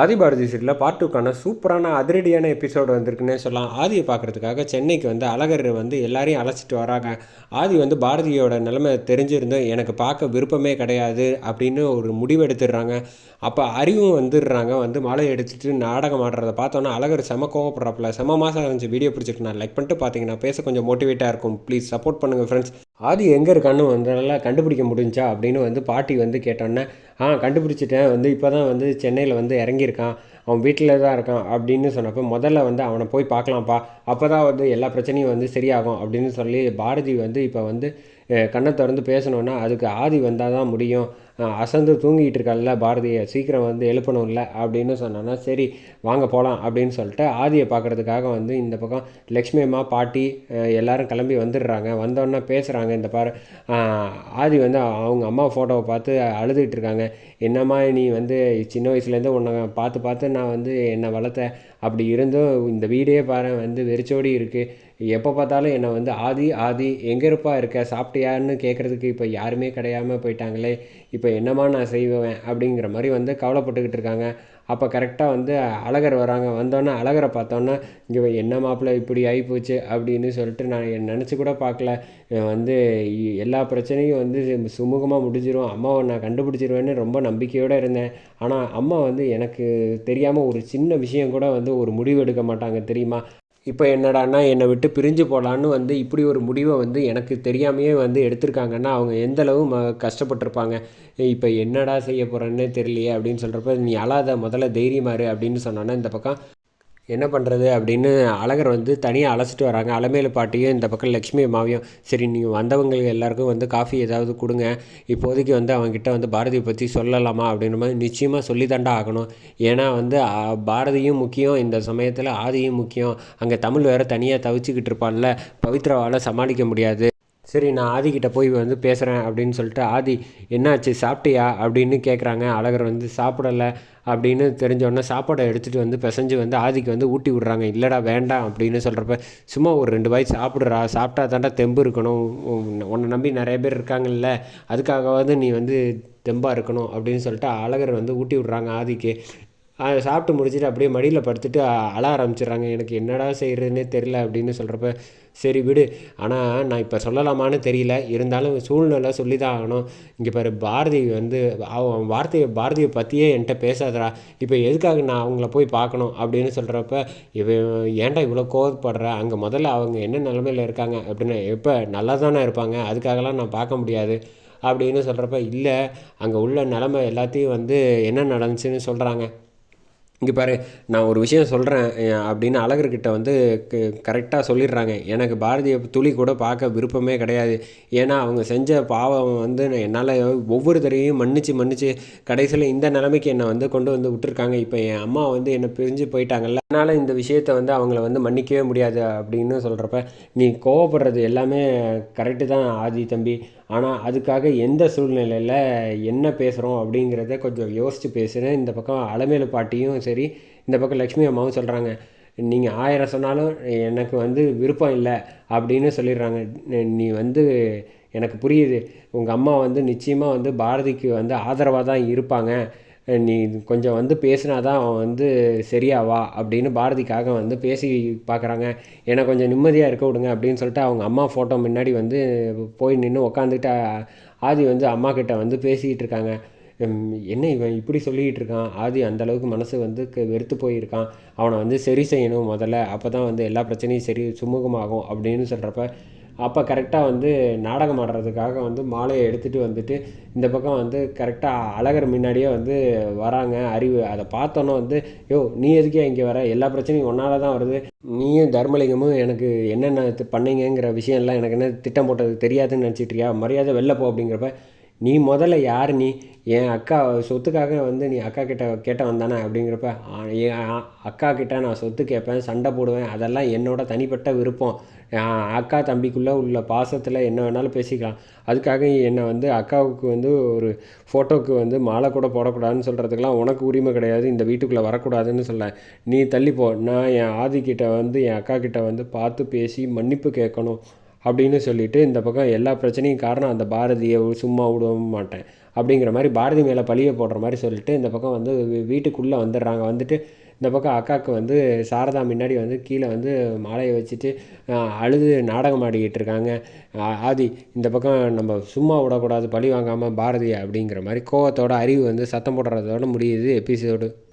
ஆதிபாரதி சீரியலில் பார்ட் டூக்கான சூப்பரான அதிரடியான எபிசோடு வந்திருக்குன்னே சொல்லலாம். ஆதியை பார்க்குறதுக்காக சென்னைக்கு வந்து அழகர் வந்து எல்லாரையும் அழைச்சிட்டு வராங்க. ஆதி வந்து பாரதியோட நிலைமை தெரிஞ்சிருந்தும் எனக்கு பார்க்க விருப்பமே கிடையாது அப்படின்னு ஒரு முடிவு எடுத்துடுறாங்க. அப்போ அறிவும் வந்துடுறாங்க. வந்து மாலை எடுத்துட்டு நாடகம் ஆடுறத பார்த்தோன்னா அழகர் செம கோவப்படுறாப்புல. செம மாதம் இருந்துச்சு. வீடியோ பிடிச்சிருக்கு. நான் லைக் பண்ணிட்டு பார்த்தீங்கன்னா பேச கொஞ்சம் மோட்டிவேட்டாக இருக்கும். ப்ளீஸ் சப்போர்ட் பண்ணுங்கள் ஃப்ரெண்ட்ஸ் ஆதி எங்கே இருக்கான்னு வந்து நல்லா கண்டுபிடிக்க முடிஞ்சா அப்படின்னு வந்து பாட்டி வந்து கேட்டோன்னே ஆ கண்டுபிடிச்சிட்டேன். வந்து இப்போ தான் வந்து சென்னையில் வந்து இறங்கியிருக்கான். அவன் வீட்டில் தான் இருக்கான். அப்படின்னு சொன்னப்போ முதல்ல வந்து அவனை போய் பார்க்கலாம்ப்பா. அப்போ தான் வந்து எல்லா பிரச்சனையும் வந்து சரியாகும். அப்படின்னு சொல்லி பாரதி வந்து இப்போ வந்து கண்ணை திறந்து பேசணுன்னா அதுக்கு ஆதி வந்தால் தான் முடியும். அசந்து தூங்கிட்டு இருக்கால்ல பாரதியை சீக்கிரம் வந்து எழுப்பணும்ல அப்படின்னு சொன்னான்னா சரி வாங்க போகலாம் அப்படின்னு சொல்லிட்டு ஆதியை பார்க்குறதுக்காக வந்து இந்த பக்கம் லக்ஷ்மி அம்மா பாட்டி எல்லாரும் கிளம்பி வந்துடுறாங்க. வந்தோடனே பேசுகிறாங்க இந்த பாரு ஆதி வந்து அவங்க அம்மா ஃபோட்டோவை பார்த்து அழுதுகிட்டு இருக்காங்க என்னம்மா நீ வந்து சின்ன வயசுலேருந்து உன்னை பார்த்து பார்த்து நான் வந்து என்னை வளர்த்த. அப்படி இருந்தும் இந்த வீடே பாரு வந்து வெறிச்சோடி இருக்குது எப்போ பார்த்தாலும் என்னை வந்து ஆதி ஆதி எங்கே இருப்பா இருக்க? சாப்பிட்டியான்னு கேட்குறதுக்கு இப்போ யாருமே கிடையாமல் போயிட்டாங்களே. இப்போ என்னம்மா நான் செய்வேன் அப்படிங்கிற மாதிரி வந்து கவலைப்பட்டுக்கிட்டு இருக்காங்க. அப்போ கரெக்டாக வந்து அழகர் வராங்க. வந்தோன்னே அழகரை பார்த்தோன்னே இங்கே என்ன மாப்பிள்ள இப்படி ஆகிப்போச்சு அப்படின்னு சொல்லிட்டு நான் நினச்சி கூட பார்க்கல. வந்து எல்லா பிரச்சனையும் வந்து சுமூகமாக முடிஞ்சிடும் அம்மாவை நான் கண்டுபிடிச்சிருவேன்னு ரொம்ப நம்பிக்கையோடு இருந்தேன். ஆனால் அம்மா வந்து எனக்கு தெரியாமல் ஒரு சின்ன விஷயம் கூட வந்து ஒரு முடிவு எடுக்க மாட்டாங்க தெரியுமா? இப்போ என்னடான்னா என்னை விட்டு பிரிஞ்சு போகலான்னு வந்து இப்படி ஒரு முடிவை வந்து எனக்கு தெரியாமையே வந்து எடுத்திருக்காங்கன்னா அவங்க எந்தளவு ம கஷ்டப்பட்டிருப்பாங்க. இப்போ என்னடா செய்ய போகிறேன்னே தெரியலையே அப்படின்னு சொல்கிறப்ப நீ அழாத முதல்ல தைரியமா இரு அப்படின்னு சொன்னோன்னே இந்த பக்கம் என்ன பண்ணுறது அப்படின்னு அழகர் வந்து தனியாக அழைச்சிட்டு வராங்க. அலமேலு பாட்டியும் இந்த பக்கம் லக்ஷ்மி அம்மாவையும் சரி நீங்கள் வந்தவங்களுக்கு எல்லாருக்கும் வந்து காஃபி ஏதாவது கொடுங்க. இப்போதைக்கு வந்து அவங்ககிட்ட வந்து பாரதியை பற்றி சொல்லலாமா அப்படின்ற மாதிரி நிச்சயமாக சொல்லி தாண்டா ஆகணும். ஏன்னா வந்து பாரதியும் முக்கியம் இந்த சமயத்தில் ஆதியும் முக்கியம். அங்கே தமிழ் வேறு தனியாக தவிச்சுக்கிட்டு இருப்பான்ல. பவித்ராவால் சமாளிக்க முடியாது. சரி நான் ஆதிக்கிட்ட போய் வந்து பேசுகிறேன் அப்படின்னு சொல்லிட்டு ஆதி என்னாச்சு? சாப்பிட்டியா? அப்படின்னு கேட்குறாங்க அழகர் வந்து சாப்பிடலை. அப்படின்னு தெரிஞ்சோடனே சாப்பாடை எடுத்துகிட்டு வந்து பிசைஞ்சு வந்து ஆதிக்கு வந்து ஊட்டி விட்றாங்க. இல்லைடா வேண்டாம். அப்படின்னு சொல்கிறப்ப சும்மா ஒரு ரெண்டு வாய் சாப்பிட்றா. சாப்பிட்டா தாண்டா தெம்பு இருக்கணும். உன்னை நம்பி நிறைய பேர் இருக்காங்கல்ல. அதுக்காகவாவது நீ வந்து தெம்பாக இருக்கணும். அப்படின்னு சொல்லிட்டு அழகர் வந்து ஊட்டி விட்றாங்க ஆதிக்கு. சாப்பிட்டு முடிச்சுட்டு அப்படியே மடியில் படுத்துட்டு அழ ஆரம்பிச்சிடுறாங்க. எனக்கு என்னடா செய்கிறதுனே தெரில அப்படின்னு சொல்கிறப்ப சரி விடு. ஆனால் நான் இப்போ சொல்லலாமான்னு தெரியல. இருந்தாலும் சூழ்நிலை சொல்லி தான் ஆகணும். இங்கே பாரு பாரதி வந்து அவன் வார்த்தையை பாரதியை பற்றியே என்கிட்ட பேசாதடா. இப்போ எதுக்காக நான் அவங்கள போய் பார்க்கணும் அப்படின்னு சொல்கிறப்ப இவன் ஏன்டா இவ்வளோ கோவப்படுற? அங்கே முதல்ல அவங்க என்ன நிலமையில் இருக்காங்க அப்படின்னு எப்போ நல்லா தானே இருப்பாங்க? அதுக்காகலாம் நான் பார்க்க முடியாது அப்படின்னு சொல்கிறப்ப இல்லை அங்கே உள்ள நிலமை எல்லாத்தையும் வந்து என்ன நடந்துச்சுன்னு சொல்கிறாங்க இங்கே பாரு நான் ஒரு விஷயம் சொல்கிறேன் அப்படின்னு அழகர்கிட்ட வந்து கரெக்டாக சொல்லிடுறாங்க. எனக்கு பாரதிய துளி கூட பார்க்க விருப்பமே கிடையாது. ஏன்னா அவங்க செஞ்ச பாவம் வந்து நான் என்னால் ஒவ்வொரு தடவையும் மன்னிச்சு மன்னிச்சு கடைசியில் இந்த நிலைமைக்கு என்னை வந்து கொண்டு வந்து விட்டுருக்காங்க. இப்போ என் அம்மா வந்து என்னை பிரிஞ்சு போயிட்டாங்கல்ல அதனால் இந்த விஷயத்தை வந்து அவங்கள வந்து மன்னிக்கவே முடியாது அப்படின்னு சொல்கிறப்ப நீ கோவப்படுறது எல்லாமே கரெக்டு தான் ஆதி தம்பி. ஆனால் அதுக்காக எந்த சூழ்நிலையில் என்ன பேசுகிறோம் அப்படிங்கிறத கொஞ்சம் யோசித்து பேசுகிறேன் இந்த பக்கம் அலமேலு பாட்டியும் சரி இந்த பக்கம் லக்ஷ்மி அம்மாவும் சொல்கிறாங்க நீங்கள் ஆயிரம் சொன்னாலும் எனக்கு வந்து விருப்பம் இல்லை அப்படின்னு சொல்லிடுறாங்க. நீ- நீ வந்து எனக்கு புரியுது உங்கள் அம்மா வந்து நிச்சயமாக வந்து பாரதிக்கு வந்து ஆதரவாக தான் இருப்பாங்க. நீ கொஞ்சம் வந்து பேசினா தான் அவன் வந்து சரியாவா அப்படின்னு பாரதிக்காக வந்து பேசி பார்க்குறாங்க. என்னை கொஞ்சம் நிம்மதியாக இருக்க விடுங்க அப்படின்னு சொல்லிட்டு அவங்க அம்மா ஃபோட்டோ முன்னாடி வந்து போய் நின்று உக்காந்துட்டு ஆதி வந்து அம்மா கிட்ட வந்து பேசிக்கிட்டு இருக்காங்க. என்ன இவன் இப்படி சொல்லிக்கிட்டு இருக்கான்? ஆதி அந்தளவுக்கு மனசு வந்து க- வெறுத்து போயிருக்கான். அவனை வந்து சரி செய்யணும் முதல்ல. அப்போ தான் வந்து எல்லா பிரச்சனையும் சரி சுமூகமாகும் அப்படின்னு சொல்கிறப்ப அப்போ கரெக்டாக வந்து நாடகம் ஆடுறதுக்காக வந்து மாலையை எடுத்துகிட்டு வந்துட்டு இந்த பக்கம் வந்து கரெக்டாக அழகர் முன்னாடியே வந்து வராங்க. அறிவு அதை பார்த்தோன்னே வந்து யோ நீ எதுக்கே இங்கே வர? எல்லா பிரச்சனையும் ஒன்றால் தான் வருது. நீயும் தர்மலிங்கமும் எனக்கு என்னென்ன இது விஷயம்லாம் எனக்கு என்ன திட்டம் போட்டது தெரியாதுன்னு நினச்சிட்டு இருக்கியா மரியாதை வெளில போ அப்படிங்கிறப்ப நீ முதல்ல யார் நீ? என் அக்கா சொத்துக்காக வந்து நீ அக்கா கிட்ட கேட்ட வந்தானே? அப்படிங்கிறப்ப என் அக்கா கிட்ட நான் சொத்து கேட்பேன் சண்டை போடுவேன். அதெல்லாம் என்னோட தனிப்பட்ட விருப்பம். அக்கா தம்பிக்குள்ளே உள்ள பாசத்தில் என்ன வேணாலும் பேசிக்கலாம். அதுக்காக என்னை வந்து அக்காவுக்கு வந்து ஒரு ஃபோட்டோவுக்கு வந்து மாலை கூட போடக்கூடாதுன்னு சொல்கிறதுக்கெலாம் உனக்கு உரிமை கிடையாது இந்த வீட்டுக்குள்ளே வரக்கூடாதுன்னு சொல்ல நீ தள்ளிப்போ நான் என் ஆதிக்கிட்ட வந்து என் அக்கா கிட்ட வந்து பார்த்து பேசி மன்னிப்பு கேட்கணும். அப்படின்னு சொல்லிட்டு இந்த பக்கம் எல்லா பிரச்சனையும் காரணம் அந்த பாரதியை சும்மா விடவும் மாட்டேன் அப்படிங்கிற மாதிரி பாரதி மேலே பழியை போடுற மாதிரி சொல்லிட்டு இந்த பக்கம் வந்து வீட்டுக்குள்ளே வந்துடுறாங்க. வந்துட்டு இந்த பக்கம் அக்காவுக்கு வந்து சாரதா முன்னாடி வந்து கீழே வந்து மாலையை வச்சுட்டு அழுது நாடகம் ஆடிக்கிட்டு இருக்காங்க. ஆதி இந்த பக்கம் நம்ம சும்மா விடக்கூடாது பழி வாங்காமல் பாரதி அப்படிங்கிற மாதிரி கோவத்தோட அறிவு வந்து சத்தம் போடுறதோட முடியுது எபிசோடு